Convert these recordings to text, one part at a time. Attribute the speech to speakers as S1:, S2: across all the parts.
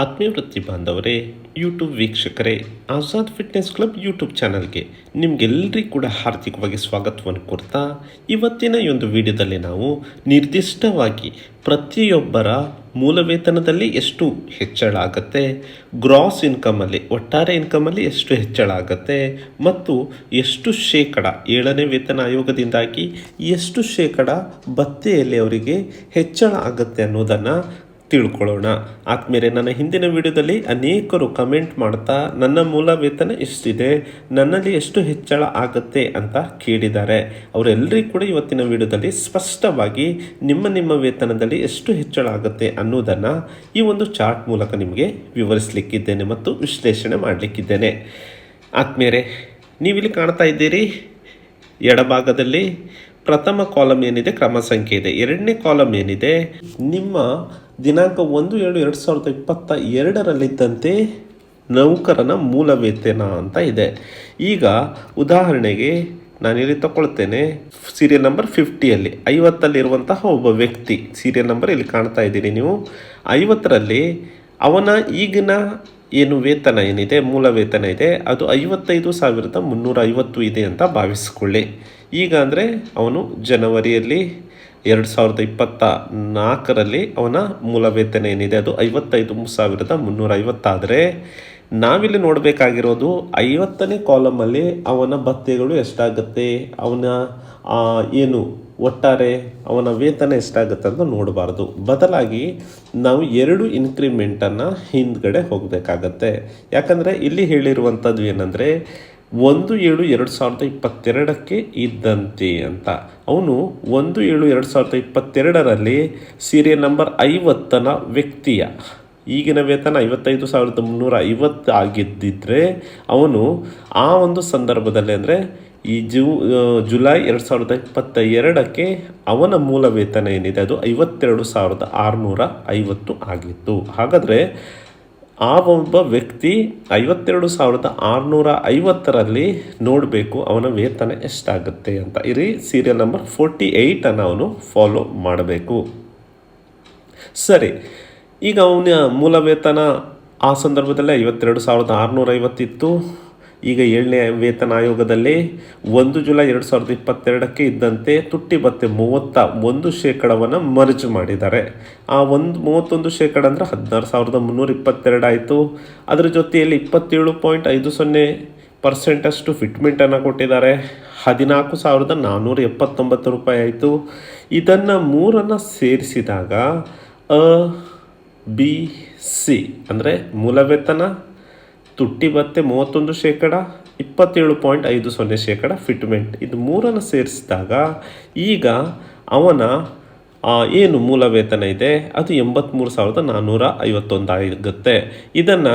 S1: ಆತ್ಮೀಯ ವೃತ್ತಿ ಬಾಂಧವರೇ ಯೂಟ್ಯೂಬ್ ವೀಕ್ಷಕರೇ, ಆಜಾದ್ ಫಿಟ್ನೆಸ್ ಕ್ಲಬ್ ಯೂಟ್ಯೂಬ್ ಚಾನಲ್ಗೆ ನಿಮಗೆಲ್ಲರಿಗೂ ಕೂಡ ಹಾರ್ದಿಕವಾಗಿ ಸ್ವಾಗತವನ್ನು ಕೊಡ್ತಾ ಇವತ್ತಿನ ಈ ಒಂದು ವಿಡಿಯೋದಲ್ಲಿ ನಾವು ನಿರ್ದಿಷ್ಟವಾಗಿ ಪ್ರತಿಯೊಬ್ಬರ ಮೂಲ ವೇತನದಲ್ಲಿ ಎಷ್ಟು ಹೆಚ್ಚಳ ಆಗುತ್ತೆ ಗ್ರಾಸ್ ಇನ್ಕಮಲ್ಲಿ ಒಟ್ಟಾರೆ ಇನ್ಕಮಲ್ಲಿ ಎಷ್ಟು ಹೆಚ್ಚಳ ಆಗುತ್ತೆ, ಮತ್ತು ಎಷ್ಟು ಶೇಕಡ ಏಳನೇ ವೇತನ ಆಯೋಗದಿಂದಾಗಿ ಎಷ್ಟು ಶೇಕಡ ಭತ್ತೆಯಲ್ಲಿ ಅವರಿಗೆ ಹೆಚ್ಚಳ ಆಗುತ್ತೆ ಅನ್ನೋದನ್ನು ತಿಳ್ಕೊಳ್ಳೋಣ. ಆದ್ಮೇಲೆ ನನ್ನ ಹಿಂದಿನ ವಿಡಿಯೋದಲ್ಲಿ ಅನೇಕರು ಕಮೆಂಟ್ ಮಾಡ್ತಾ, ನನ್ನ ಮೂಲ ವೇತನ ಎಷ್ಟಿದೆ? ನನ್ನಲ್ಲಿ ಎಷ್ಟು ಹೆಚ್ಚಳ ಆಗುತ್ತೆ? ಅಂತ ಕೇಳಿದ್ದಾರೆ. ಅವರೆಲ್ಲರಿಗೂ ಕೂಡ ಇವತ್ತಿನ ವಿಡಿಯೋದಲ್ಲಿ ಸ್ಪಷ್ಟವಾಗಿ ನಿಮ್ಮ ನಿಮ್ಮ ವೇತನದಲ್ಲಿ ಎಷ್ಟು ಹೆಚ್ಚಳ ಆಗುತ್ತೆ ಅನ್ನೋದನ್ನು ಈ ಒಂದು ಚಾರ್ಟ್ ಮೂಲಕ ನಿಮಗೆ ವಿವರಿಸಲಿಕ್ಕಿದ್ದೇನೆ ಮತ್ತು ವಿಶ್ಲೇಷಣೆ ಮಾಡಲಿಕ್ಕಿದ್ದೇನೆ. ಆದ್ಮೇಲೆ ನೀವಿಲ್ಲಿ ಕಾಣ್ತಾ ಇದ್ದೀರಿ, ಎಡಭಾಗದಲ್ಲಿ ಪ್ರಥಮ ಕಾಲಮ್ ಏನಿದೆ? ಕ್ರಮ ಸಂಖ್ಯೆ ಇದೆ. ಎರಡನೇ ಕಾಲಮ್ ಏನಿದೆ? ನಿಮ್ಮ ದಿನಾಂಕ ಒಂದು ಏಳು ಎರಡು ಸಾವಿರದ ಇಪ್ಪತ್ತ ಎರಡರಲ್ಲಿದ್ದಂತೆ ನೌಕರನ ಮೂಲ ವೇತನ ಅಂತ ಇದೆ. ಈಗ ಉದಾಹರಣೆಗೆ ನಾನಿಲ್ಲಿ ತಗೊಳ್ತೇನೆ. ಸೀರಿಯಲ್ ನಂಬರ್ ಫಿಫ್ಟಿಯಲ್ಲಿ ಐವತ್ತಲ್ಲಿರುವಂತಹ ಒಬ್ಬ ವ್ಯಕ್ತಿ. ಸೀರಿಯಲ್ ನಂಬರ್ ಇಲ್ಲಿ ಕಾಣ್ತಾ ಇದ್ದೀರಿ ನೀವು. ಐವತ್ತರಲ್ಲಿ ಅವನ ಈಗಿನ ಏನು ವೇತನ ಏನಿದೆ? ಮೂಲ ವೇತನ ಇದೆ. ಅದು ಐವತ್ತೈದು ಸಾವಿರದ ಮುನ್ನೂರ ಐವತ್ತು ಇದೆ ಅಂತ ಭಾವಿಸ್ಕೊಳ್ಳಿ. ಈಗ ಅಂದರೆ ಅವನು ಜನವರಿಯಲ್ಲಿ ಎರಡು ಸಾವಿರದ ಇಪ್ಪತ್ತ ನಾಲ್ಕರಲ್ಲಿ ಅವನ ಮೂಲ ವೇತನ ಏನಿದೆ, ಅದು ಐವತ್ತೈದು ಸಾವಿರದ ಮುನ್ನೂರ ಐವತ್ತಾದರೆ ನಾವಿಲ್ಲಿ ನೋಡಬೇಕಾಗಿರೋದು ಐವತ್ತನೇ ಕಾಲಮಲ್ಲಿ ಅವನ ಭತ್ಯೆಗಳು ಎಷ್ಟಾಗುತ್ತೆ, ಅವನ ಏನು ಒಟ್ಟಾರೆ ಅವನ ವೇತನ ಎಷ್ಟಾಗುತ್ತೆ ಅಂತ ನೋಡಬಾರ್ದು. ಬದಲಾಗಿ ನಾವು ಎರಡು ಇನ್ಕ್ರಿಮೆಂಟನ್ನು ಹಿಂದ್ಗಡೆ ಹೋಗಬೇಕಾಗತ್ತೆ. ಯಾಕಂದರೆ ಇಲ್ಲಿ ಹೇಳಿರುವಂಥದ್ದು ಏನಂದರೆ ಒಂದು ಏಳು ಎರಡು ಸಾವಿರದ ಇಪ್ಪತ್ತೆರಡಕ್ಕೆ ಇದ್ದಂತೆ ಅಂತ. ಅವನು ಒಂದು ಏಳು ಎರಡು ಸಾವಿರದ ಇಪ್ಪತ್ತೆರಡರಲ್ಲಿ ಸೀರಿಯಲ್ ನಂಬರ್ ಐವತ್ತನ ವ್ಯಕ್ತಿಯ. ಈಗಿನ ವೇತನ ಐವತ್ತೈದು ಸಾವಿರದ ಮುನ್ನೂರ ಐವತ್ತು ಆಗಿದ್ದಿದ್ರೆ ಅವನು ಆ ಒಂದು ಸಂದರ್ಭದಲ್ಲಿ ಅಂದರೆ ಈ ಜೂ ಜುಲೈ ಎರಡು ಸಾವಿರದ ಇಪ್ಪತ್ತ ಎರಡಕ್ಕೆ ಅವನ ಮೂಲ ವೇತನ ಏನಿದೆ ಅದು ಐವತ್ತೆರಡು ಸಾವಿರದ ಆರುನೂರ ಐವತ್ತು ಆಗಿತ್ತು. ಹಾಗಾದರೆ ಆ ಒಬ್ಬ ವ್ಯಕ್ತಿ ಐವತ್ತೆರಡು ಸಾವಿರದ ಆರುನೂರ ಐವತ್ತರಲ್ಲಿ ನೋಡಬೇಕು ಅವನ ವೇತನ ಎಷ್ಟಾಗುತ್ತೆ ಅಂತ. ಇರಿ ಸೀರಿಯಲ್ ನಂಬರ್ ಫೋರ್ಟಿ ಏಯ್ಟನ್ನು ಅವನು ಫಾಲೋ ಮಾಡಬೇಕು. ಸರಿ, ಈಗ ಅವನ ಮೂಲ ವೇತನ ಆ ಸಂದರ್ಭದಲ್ಲಿ ಐವತ್ತೆರಡು ಸಾವಿರದ ಆರುನೂರ ಐವತ್ತಿತ್ತು. ಈಗ ಏಳನೇ ವೇತನ ಆಯೋಗದಲ್ಲಿ ಒಂದು ಜುಲೈ ಎರಡು ಸಾವಿರದ ಇಪ್ಪತ್ತೆರಡಕ್ಕೆ ಇದ್ದಂತೆ ತುಟ್ಟಿ ಭತ್ತೆ ಮೂವತ್ತ ಒಂದು ಶೇಕಡವನ್ನು ಮರ್ಜ್ ಮಾಡಿದ್ದಾರೆ. ಆ ಒಂದು, ಮೂವತ್ತೊಂದು ಶೇಕಡ ಅಂದರೆ ಹದಿನಾರು ಸಾವಿರದ ಮುನ್ನೂರ ಇಪ್ಪತ್ತೆರಡು ಆಯಿತು. ಅದರ ಜೊತೆಯಲ್ಲಿ ಇಪ್ಪತ್ತೇಳು ಪಾಯಿಂಟ್ ಐದು ಸೊನ್ನೆ ಪರ್ಸೆಂಟಷ್ಟು ಫಿಟ್ಮೆಂಟನ್ನು ಕೊಟ್ಟಿದ್ದಾರೆ. ಹದಿನಾಲ್ಕು ಸಾವಿರದ ನಾನ್ನೂರ ಎಪ್ಪತ್ತೊಂಬತ್ತು ರೂಪಾಯಿ ಆಯಿತು. ಇದನ್ನು ಮೂರನ್ನು ಸೇರಿಸಿದಾಗ ಅ, ಬಿ, ಸಿ, ಅಂದರೆ ಮೂಲ ವೇತನ ತುಟ್ಟಿ ಮತ್ತೆ ಮೂವತ್ತೊಂದು ಶೇಕಡ, ಇಪ್ಪತ್ತೇಳು ಪಾಯಿಂಟ್ ಐದು ಸೊನ್ನೆ ಶೇಕಡ ಫಿಟ್ಮೆಂಟ್ ಇದು ಮೂರನ್ನು ಸೇರಿಸಿದಾಗ ಈಗ ಅವನ ಏನು ಮೂಲ ವೇತನ ಇದೆ? ಅದು ಎಂಬತ್ತ್ಮೂರು ಸಾವಿರದ ನಾನ್ನೂರ ಐವತ್ತೊಂದಾಗುತ್ತೆ ಇದನ್ನು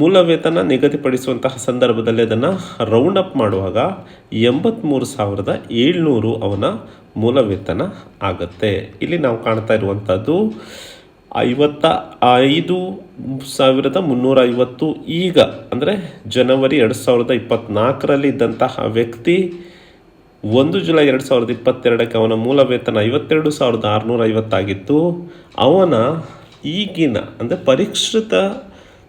S1: ಮೂಲ ವೇತನ ನಿಗದಿಪಡಿಸುವಂತಹ ಸಂದರ್ಭದಲ್ಲಿ ಅದನ್ನು ರೌಂಡ್ ಅಪ್ ಮಾಡುವಾಗ ಎಂಬತ್ತ್ಮೂರು ಸಾವಿರದ ಏಳ್ನೂರು ಅವನ ಮೂಲ ವೇತನ ಆಗುತ್ತೆ. ಇಲ್ಲಿ ನಾವು ಕಾಣ್ತಾ ಇರುವಂಥದ್ದು ಐವತ್ತ ಐದು ಸಾವಿರದ ಮುನ್ನೂರ ಐವತ್ತು. ಈಗ, ಅಂದರೆ ಜನವರಿ ಎರಡು ಸಾವಿರದ ಇಪ್ಪತ್ತ್ನಾಲ್ಕರಲ್ಲಿ ಇದ್ದಂತಹ ವ್ಯಕ್ತಿ, ಒಂದು ಜುಲೈ ಎರಡು ಸಾವಿರದ ಇಪ್ಪತ್ತೆರಡಕ್ಕೆ ಅವನ ಮೂಲ ವೇತನ ಐವತ್ತೆರಡು ಸಾವಿರದ ಆರುನೂರ ಐವತ್ತಾಗಿತ್ತು. ಅವನ ಈಗಿನ, ಅಂದರೆ ಪರಿಷ್ಕೃತ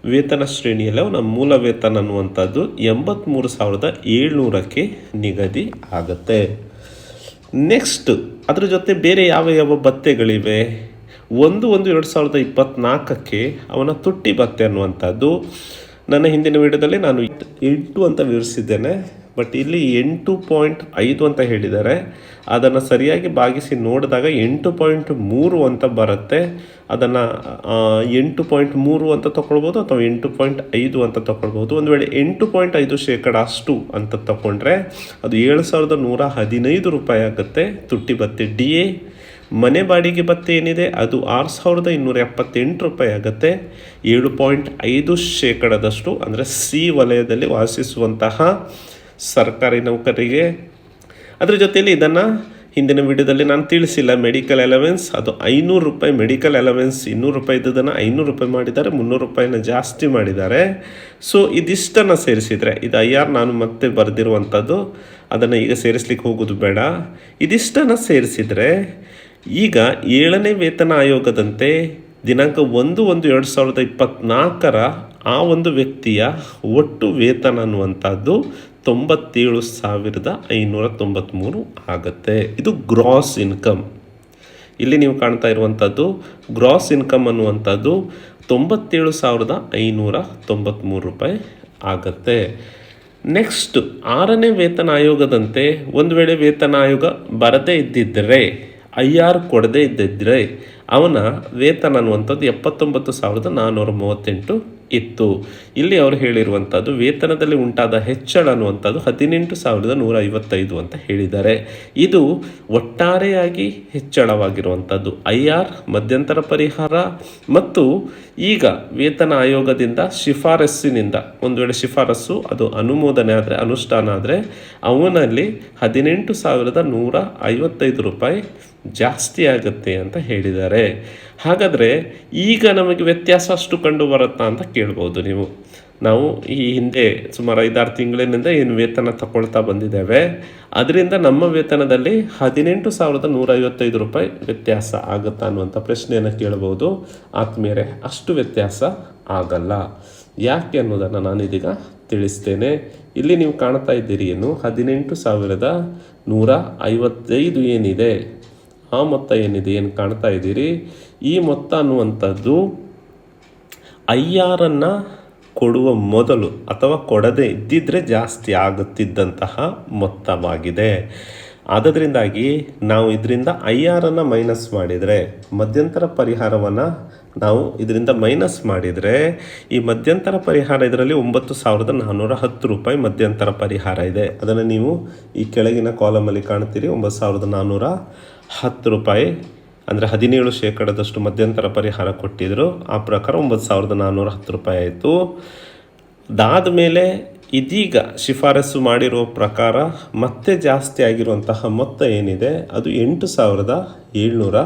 S1: ವೇತನ ಶ್ರೇಣಿಯಲ್ಲಿ ಅವನ ಮೂಲ ವೇತನ ಅನ್ನುವಂಥದ್ದು ಎಂಬತ್ತ್ಮೂರು ಸಾವಿರದ ಏಳ್ನೂರಕ್ಕೆ ನಿಗದಿ ಆಗುತ್ತೆ. ನೆಕ್ಸ್ಟ್ ಅದರ ಜೊತೆ ಬೇರೆ ಯಾವ ಯಾವ ಭತ್ಯೆಗಳಿವೆ ಒಂದು ಒಂದು ಎರಡು ಸಾವಿರದ ಇಪ್ಪತ್ತ್ನಾಲ್ಕಕ್ಕೆ ಅವನ ತುಟ್ಟಿ ಭತ್ತೆ ಅನ್ನುವಂಥದ್ದು ನನ್ನ ಹಿಂದಿನ ವಿಡಿಯೋದಲ್ಲಿ ನಾನು ಎಂಟು ಅಂತ ವಿವರಿಸಿದ್ದೇನೆ, ಬಟ್ ಇಲ್ಲಿ ಎಂಟು ಪಾಯಿಂಟ್ ಐದು ಅಂತ ಹೇಳಿದ್ದಾರೆ. ಅದನ್ನು ಸರಿಯಾಗಿ ಭಾಗಿಸಿ ನೋಡಿದಾಗ ಎಂಟು ಪಾಯಿಂಟ್ ಮೂರು ಅಂತ ಬರುತ್ತೆ. ಅದನ್ನು ಎಂಟು ಪಾಯಿಂಟ್ ಮೂರು ಅಂತ ತಗೊಳ್ಬೋದು ಅಥವಾ ಎಂಟು ಪಾಯಿಂಟ್ ಐದು ಅಂತ ತಗೊಳ್ಬೋದು. ಒಂದು ವೇಳೆ ಎಂಟು ಪಾಯಿಂಟ್ ಐದು ಶೇಕಡ ಅಷ್ಟು ಅಂತ ತಗೊಂಡ್ರೆ ಅದು ಏಳು ಸಾವಿರದ ನೂರ ಹದಿನೈದು ರೂಪಾಯಿ ಆಗುತ್ತೆ. ತುಟ್ಟಿ ಭತ್ತೆ ಡಿ ಎ. ಮನೆ ಬಾಡಿಗೆ ಭತ್ತೆ ಏನಿದೆ, ಅದು ಆರು ಸಾವಿರದ ಇನ್ನೂರ ಎಪ್ಪತ್ತೆಂಟು ರೂಪಾಯಿ ಆಗುತ್ತೆ. ಏಳು ಪಾಯಿಂಟ್ ಐದು ಶೇಕಡದಷ್ಟು, ಅಂದರೆ ಸಿ ವಲಯದಲ್ಲಿ ವಾಸಿಸುವಂತಹ ಸರ್ಕಾರಿ ನೌಕರಿಗೆ. ಅದರ ಜೊತೆಯಲ್ಲಿ ಇದನ್ನು ಹಿಂದಿನ ವಿಡಿಯೋದಲ್ಲಿ ನಾನು ತಿಳಿಸಿಲ್ಲ. ಮೆಡಿಕಲ್ ಅಲವೆನ್ಸ್, ಅದು ಐನೂರು ರೂಪಾಯಿ. ಮೆಡಿಕಲ್ ಅಲವೆನ್ಸ್ ಇನ್ನೂರು ರೂಪಾಯಿ ಇದ್ದದನ್ನು ಐನೂರು ರೂಪಾಯಿ ಮಾಡಿದ್ದಾರೆ, ಮುನ್ನೂರು ರೂಪಾಯಿನ ಜಾಸ್ತಿ ಮಾಡಿದ್ದಾರೆ. ಸೊ ಇದಿಷ್ಟನ್ನು ಸೇರಿಸಿದರೆ, ಇದು ಐ ಆರ್ ನಾನು ಮತ್ತೆ ಬರೆದಿರುವಂಥದ್ದು, ಅದನ್ನು ಈಗ ಸೇರಿಸ್ಲಿಕ್ಕೆ ಹೋಗೋದು ಬೇಡ. ಇದಿಷ್ಟನ್ನು ಸೇರಿಸಿದರೆ ಈಗ ಏಳನೇ ವೇತನ ಆಯೋಗದಂತೆ ದಿನಾಂಕ ಒಂದು ಒಂದು ಎರಡು ಸಾವಿರದ ಇಪ್ಪತ್ತ್ನಾಲ್ಕರ ಆ ಒಂದು ವ್ಯಕ್ತಿಯ ಒಟ್ಟು ವೇತನ ಅನ್ನುವಂಥದ್ದು ತೊಂಬತ್ತೇಳು ಸಾವಿರದ ಐನೂರ ತೊಂಬತ್ತ್ಮೂರು ಆಗತ್ತೆ. ಇದು ಗ್ರಾಸ್ ಇನ್ಕಮ್ ಇಲ್ಲಿ ನೀವು ಕಾಣ್ತಾ ಇರುವಂಥದ್ದು ಗ್ರಾಸ್ ಇನ್ಕಮ್ ಅನ್ನುವಂಥದ್ದು ತೊಂಬತ್ತೇಳು ಸಾವಿರದ ಐನೂರ ತೊಂಬತ್ತ್ಮೂರು ರೂಪಾಯಿ ಆಗತ್ತೆ. ನೆಕ್ಸ್ಟ್ ಆರನೇ ವೇತನ ಆಯೋಗದಂತೆ ಒಂದು ವೇಳೆ ವೇತನ ಆಯೋಗ ಬರದೇ ಇದ್ದಿದ್ದರೆ ಐ ಆರ್ ಕೊಡದೇ ಇದ್ದಿದ್ದರೆ ಅವನ ವೇತನ ಅನ್ನುವಂಥದ್ದು ಎಪ್ಪತ್ತೊಂಬತ್ತು ಸಾವಿರದ ನಾನ್ನೂರ ಮೂವತ್ತೆಂಟು ಇತ್ತು. ಇಲ್ಲಿ ಅವರು ಹೇಳಿರುವಂಥದ್ದು ವೇತನದಲ್ಲಿ ಉಂಟಾದ ಹೆಚ್ಚಳ ಅನ್ನುವಂಥದ್ದು ಹದಿನೆಂಟು ಸಾವಿರದ ನೂರ ಐವತ್ತೈದು ಅಂತ ಹೇಳಿದ್ದಾರೆ. ಇದು ಒಟ್ಟಾರೆಯಾಗಿ ಹೆಚ್ಚಳವಾಗಿರುವಂಥದ್ದು. ಐ ಆರ್ ಮಧ್ಯಂತರ ಪರಿಹಾರ ಮತ್ತು ಈಗ ವೇತನ ಆಯೋಗದಿಂದ ಶಿಫಾರಸ್ಸಿನಿಂದ ಒಂದು ವೇಳೆ ಶಿಫಾರಸ್ಸು, ಅದು ಅನುಮೋದನೆ ಆದರೆ, ಅನುಷ್ಠಾನ ಆದರೆ ಅವನಲ್ಲಿ ಹದಿನೆಂಟು ಸಾವಿರದ ನೂರ ಐವತ್ತೈದು ರೂಪಾಯಿ ಜಾಸ್ತಿ ಆಗುತ್ತೆ ಅಂತ ಹೇಳಿದ್ದಾರೆ. ಹಾಗಾದರೆ ಈಗ ನಮಗೆ ವ್ಯತ್ಯಾಸ ಅಷ್ಟು ಕಂಡು ಬರುತ್ತಾ ಅಂತ ಕೇಳ್ಬೋದು ನೀವು. ನಾವು ಈ ಹಿಂದೆ ಸುಮಾರು ಐದಾರು ತಿಂಗಳಿನಿಂದ ಏನು ವೇತನ ತಗೊಳ್ತಾ ಬಂದಿದ್ದೇವೆ. ಅದರಿಂದ ನಮ್ಮ ವೇತನದಲ್ಲಿ ಹದಿನೆಂಟು ಸಾವಿರದ ನೂರ ಐವತ್ತೈದು ರೂಪಾಯಿ ವ್ಯತ್ಯಾಸ ಆಗುತ್ತಾ ಅನ್ನುವಂಥ ಪ್ರಶ್ನೆಯನ್ನು ಕೇಳಬಹುದು ಆತ್ಮೀಯರೇ, ಅಷ್ಟು ವ್ಯತ್ಯಾಸ ಆಗಲ್ಲ. ಯಾಕೆ ಅನ್ನೋದನ್ನು ನಾನಿದೀಗ ತಿಳಿಸ್ತೇನೆ. ಇಲ್ಲಿ ನೀವು ಕಾಣ್ತಾ ಇದ್ದೀರಿ ಏನು, ಹದಿನೆಂಟು ಸಾವಿರದ ನೂರ ಐವತ್ತೈದು ಏನಿದೆ? ಆ ಮೊತ್ತ ಏನಿದೆ, ಏನು ಕಾಣ್ತಾ ಇದ್ದೀರಿ? ಈ ಮೊತ್ತ ಅನ್ನುವಂಥದ್ದು ಐ ಆರನ್ನು ಕೊಡುವ ಮೊದಲು ಅಥವಾ ಕೊಡದೇ ಇದ್ದಿದ್ದರೆ ಜಾಸ್ತಿ ಆಗುತ್ತಿದ್ದಂತಹ ಮೊತ್ತವಾಗಿದೆ. ಆದ್ದರಿಂದಾಗಿ ನಾವು ಇದರಿಂದ ಐ ಆರನ್ನು ಮೈನಸ್ ಮಾಡಿದರೆ, ಮಧ್ಯಂತರ ಪರಿಹಾರವನ್ನು ನಾವು ಇದರಿಂದ ಮೈನಸ್ ಮಾಡಿದರೆ, ಈ ಮಧ್ಯಂತರ ಪರಿಹಾರ ಇದರಲ್ಲಿ ಒಂಬತ್ತು ಸಾವಿರದ ನಾನ್ನೂರ ಹತ್ತು ರೂಪಾಯಿ ಮಧ್ಯಂತರ ಪರಿಹಾರ ಇದೆ. ಅದನ್ನು ನೀವು ಈ ಕೆಳಗಿನ ಕಾಲಮಲ್ಲಿ ಕಾಣ್ತೀರಿ. ಒಂಬತ್ತು ಸಾವಿರದ ನಾನ್ನೂರ ಹತ್ತು ರೂಪಾಯಿ, ಅಂದರೆ ಹದಿನೇಳು ಶೇಕಡದಷ್ಟು ಮಧ್ಯಂತರ ಪರಿಹಾರ ಕೊಟ್ಟಿದ್ದರು ಆ ಪ್ರಕಾರ ಒಂಬತ್ತು ಸಾವಿರದ ನಾನ್ನೂರ ಹತ್ತು ರೂಪಾಯಿ ಆಯಿತು. ಅದಾದ ಮೇಲೆ ಇದೀಗ ಶಿಫಾರಸು ಮಾಡಿರೋ ಪ್ರಕಾರ ಮತ್ತೆ ಜಾಸ್ತಿ ಆಗಿರುವಂತಹ ಮೊತ್ತ ಏನಿದೆ, ಅದು ಎಂಟು ಸಾವಿರದ ಏಳ್ನೂರ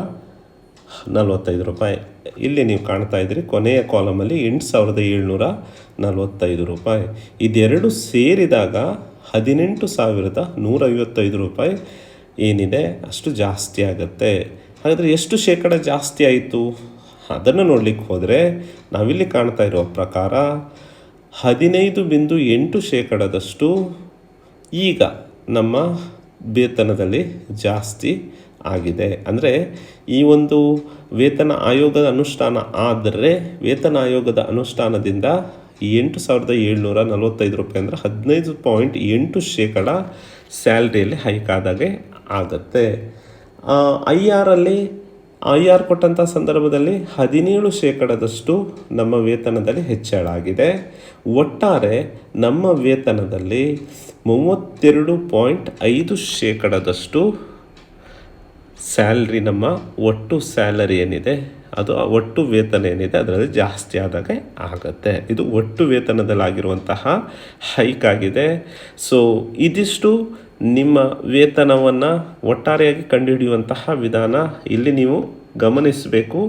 S1: ನಲವತ್ತೈದು ರೂಪಾಯಿ. ಇಲ್ಲಿ ನೀವು ಕಾಣ್ತಾ ಇದ್ರಿ ಕೊನೆಯ ಕಾಲಮಲ್ಲಿ ಎಂಟು ಸಾವಿರದ ಏಳ್ನೂರ ನಲವತ್ತೈದು ರೂಪಾಯಿ. ಇದೆರಡು ಸೇರಿದಾಗ ಹದಿನೆಂಟು ಸಾವಿರದ ನೂರೈವತ್ತೈದು ರೂಪಾಯಿ. ಏನಿದೆ? ಅಷ್ಟು ಜಾಸ್ತಿ ಆಗುತ್ತೆ. ಹಾಗಾದರೆ ಎಷ್ಟು ಶೇಕಡ ಜಾಸ್ತಿ ಆಯಿತು? ಅದನ್ನು ನೋಡಲಿಕ್ಕೆ ಹೋದರೆ ನಾವಿಲ್ಲಿ ಕಾಣ್ತಾ ಇರುವ ಪ್ರಕಾರ ಹದಿನೈದು ಬಿಂದು ಎಂಟು ಶೇಕಡದಷ್ಟು ಈಗ ನಮ್ಮ ವೇತನದಲ್ಲಿ ಜಾಸ್ತಿ ಆಗಿದೆ. ಅಂದರೆ ಈ ಒಂದು ವೇತನ ಆಯೋಗದ ಅನುಷ್ಠಾನ ಆದರೆ ವೇತನ ಆಯೋಗದ ಅನುಷ್ಠಾನದಿಂದ ಎಂಟು ಸಾವಿರದ ಏಳ್ನೂರ ನಲವತ್ತೈದು ರೂಪಾಯಿ ಅಂದರೆ ಹದಿನೈದು ಪಾಯಿಂಟ್ ಎಂಟು ಶೇಕಡ ಸ್ಯಾಲ್ರಿಯಲ್ಲಿ ಹೈಕ್ ಆದಾಗೆ ಆಗುತ್ತೆ. ಐ ಆರಲ್ಲಿ ಐ ಆರ್ ಕೊಟ್ಟಂಥ ಸಂದರ್ಭದಲ್ಲಿ ಹದಿನೇಳು ಶೇಕಡದಷ್ಟು ನಮ್ಮ ವೇತನದಲ್ಲಿ ಹೆಚ್ಚಳ ಆಗಿದೆ ಒಟ್ಟಾರೆ ನಮ್ಮ ವೇತನದಲ್ಲಿ ಮೂವತ್ತೆರಡು ಪಾಯಿಂಟ್ ಐದು ಶೇಕಡದಷ್ಟು ಸ್ಯಾಲ್ರಿ, ನಮ್ಮ ಒಟ್ಟು ಸ್ಯಾಲರಿ ಏನಿದೆ, ಅದು ಒಟ್ಟು ವೇತನ ಏನಿದೆ, ಅದರಲ್ಲಿ ಜಾಸ್ತಿ ಆದಾಗ ಆಗುತ್ತೆ. ಇದು ಒಟ್ಟು ವೇತನದಲ್ಲಾಗಿರುವಂತಹ ಹೈಕ್ ಆಗಿದೆ. ಸೊ, ಇದಿಷ್ಟು ನಿಮ್ಮ ವೇತನವನ್ನು ಒಟ್ಟಾರೆಯಾಗಿ ಕಂಡುಹಿಡಿಯುವಂತಹ ವಿಧಾನ ಇಲ್ಲಿ ನೀವು ಗಮನಿಸಬೇಕು.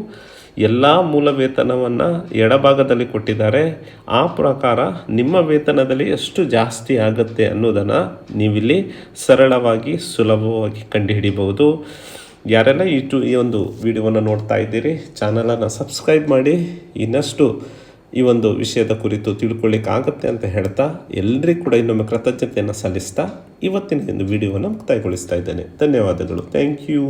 S1: ಎಲ್ಲ ಮೂಲ ವೇತನವನ್ನು ಎಡಭಾಗದಲ್ಲಿ ಕೊಟ್ಟಿದ್ದಾರೆ. ಆ ಪ್ರಕಾರ ನಿಮ್ಮ ವೇತನದಲ್ಲಿ ಎಷ್ಟು ಜಾಸ್ತಿ ಆಗುತ್ತೆ ಅನ್ನೋದನ್ನು ನೀವಿಲ್ಲಿ ಸರಳವಾಗಿ, ಸುಲಭವಾಗಿ ಕಂಡುಹಿಡಿಬಹುದು. ಯಾರೆಲ್ಲ ಈ ಟು ಈ ಒಂದು ವಿಡಿಯೋವನ್ನು ನೋಡ್ತಾ ಇದ್ದೀರಿ, ಚಾನಲನ್ನು ಸಬ್ಸ್ಕ್ರೈಬ್ ಮಾಡಿ. ಇನ್ನಷ್ಟು ಈ ಒಂದು ವಿಷಯದ ಕುರಿತು ತಿಳ್ಕೊಳ್ಳಿಕ್ಕಾಗತ್ತೆ ಅಂತ ಹೇಳ್ತಾ ಎಲ್ಲರಿಗೂ ಕೂಡ ಇನ್ನೊಮ್ಮೆ ಕೃತಜ್ಞತೆಯನ್ನು ಸಲ್ಲಿಸ್ತಾ ಇವತ್ತಿನ ಒಂದು ವಿಡಿಯೋವನ್ನು ಮುಕ್ತಾಯಗೊಳಿಸ್ತಾ ಇದ್ದೇನೆ. ಧನ್ಯವಾದಗಳು. Thank you